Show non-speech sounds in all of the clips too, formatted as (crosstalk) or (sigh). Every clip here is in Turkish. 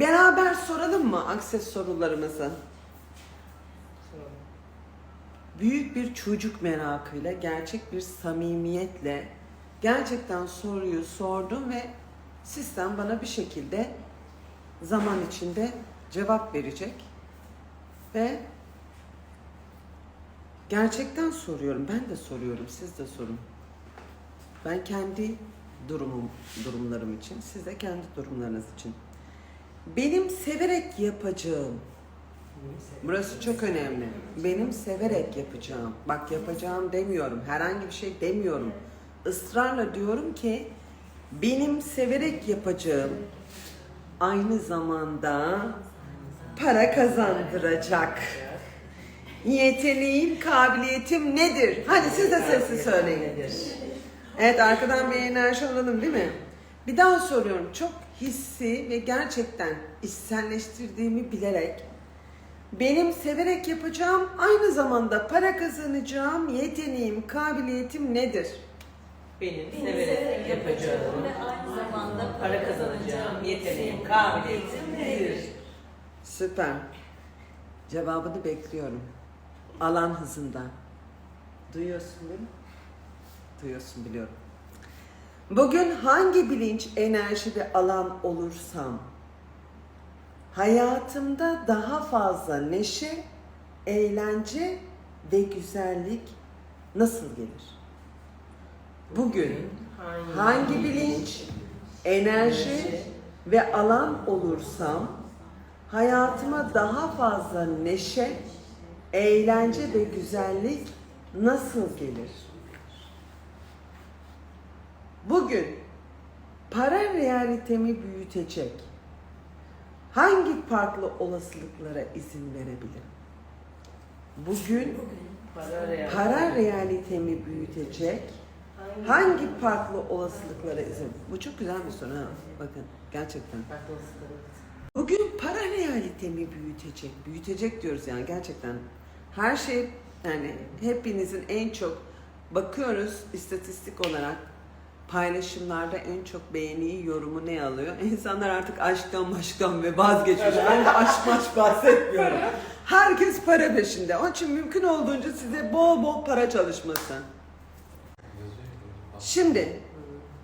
Beraber soralım mı akses sorularımızı? Büyük bir çocuk merakıyla, gerçek bir samimiyetle gerçekten soruyu sordum ve sistem bana bir şekilde zaman içinde cevap verecek. Ve gerçekten soruyorum. Ben de soruyorum. Siz de sorun. Ben kendi durumum, durumlarım için, siz de kendi durumlarınız için. Benim severek yapacağım Burası çok önemli. Benim severek yapacağım. Bak yapacağım demiyorum. Herhangi bir şey demiyorum. Israrla diyorum ki benim severek yapacağım aynı zamanda para kazandıracak. Yeteneğim, kabiliyetim nedir? Hadi siz de sesli söyleyin. Evet arkadan bir enerji alalım değil mi? Bir daha soruyorum. Çok hissi ve gerçekten içselleştirdiğimi bilerek benim severek yapacağım aynı zamanda para kazanacağım yeteneğim, kabiliyetim nedir? Benim severek yapacağım ve aynı zamanda para kazanacağım yeteneğim, kabiliyetim nedir? Süper. Cevabını bekliyorum. Alan hızında. Duyuyorsun değil mi? Duyuyorsun biliyorum. Bugün hangi bilinç, enerji ve alan olursam hayatımda daha fazla neşe, eğlence ve güzellik nasıl gelir? Bugün hangi bilinç, enerji ve alan olursam hayatıma daha fazla neşe, eğlence ve güzellik nasıl gelir? Bugün para realitemi büyütecek hangi farklı olasılıklara izin verebilirim? Bugün Para real. para realitemi büyütecek hangi farklı olasılıklara izin? Bu çok güzel bir soru ha. Bakın gerçekten. Bugün para realitemi büyütecek. Büyütecek diyoruz yani gerçekten. Her şey yani hepinizin en çok bakıyoruz istatistik olarak paylaşımlarda en çok beğeniyi, yorumu ne alıyor? (laughs) İnsanlar artık aşktan maşktan ve vazgeçmiş. Ben de aşk maş bahsetmiyorum. Herkes para peşinde. Onun için mümkün olduğunca size bol bol para çalışması. Şimdi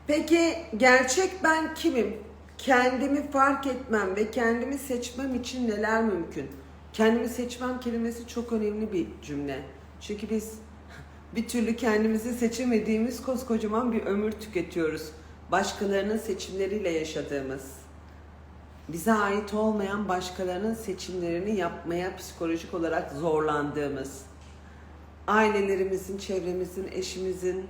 peki gerçek ben kimim? Kendimi fark etmem ve kendimi seçmem için neler mümkün? Kendimi seçmem kelimesi çok önemli bir cümle. Çünkü biz bir türlü kendimizi seçemediğimiz koskocaman bir ömür tüketiyoruz. Başkalarının seçimleriyle yaşadığımız. Bize ait olmayan başkalarının seçimlerini yapmaya psikolojik olarak zorlandığımız. Ailelerimizin, çevremizin, eşimizin,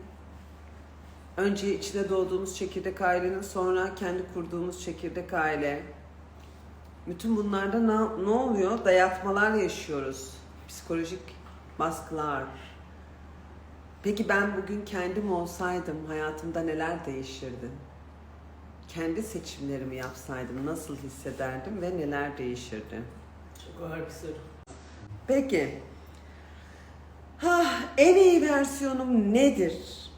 Önce içine doğduğumuz çekirdek ailenin sonra kendi kurduğumuz çekirdek aile. Bütün bunlarda ne, ne oluyor? Dayatmalar yaşıyoruz. Psikolojik baskılar. Peki ben bugün kendim olsaydım hayatımda neler değişirdi? Kendi seçimlerimi yapsaydım nasıl hissederdim ve neler değişirdi? Çok ağır bir soru. Peki. Ha, en iyi versiyonum nedir?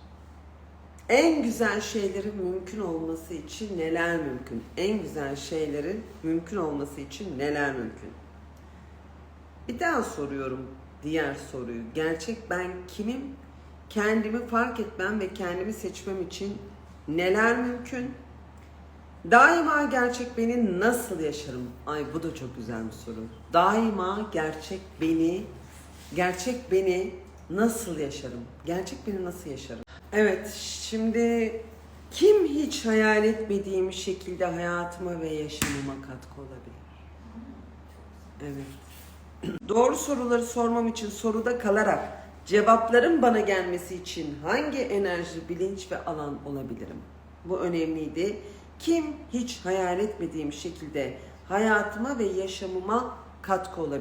En güzel şeylerin mümkün olması için neler mümkün? En güzel şeylerin mümkün olması için neler mümkün? Bir daha soruyorum diğer soruyu. Gerçek ben kimim? Kendimi fark etmem ve kendimi seçmem için neler mümkün? Daima gerçek beni nasıl yaşarım? Ay bu da çok güzel bir soru. Daima gerçek beni, gerçek beni nasıl yaşarım? Gerçek beni nasıl yaşarım? Evet, şimdi kim hiç hayal etmediğim şekilde hayatıma ve yaşamıma katkı olabilir? Evet. (clears throat) Doğru soruları sormam için soruda kalarak cevapların bana gelmesi için hangi enerji, bilinç ve alan olabilirim? Bu önemliydi. Kim hiç hayal etmediğim şekilde hayatıma ve yaşamıma katkı olabilir?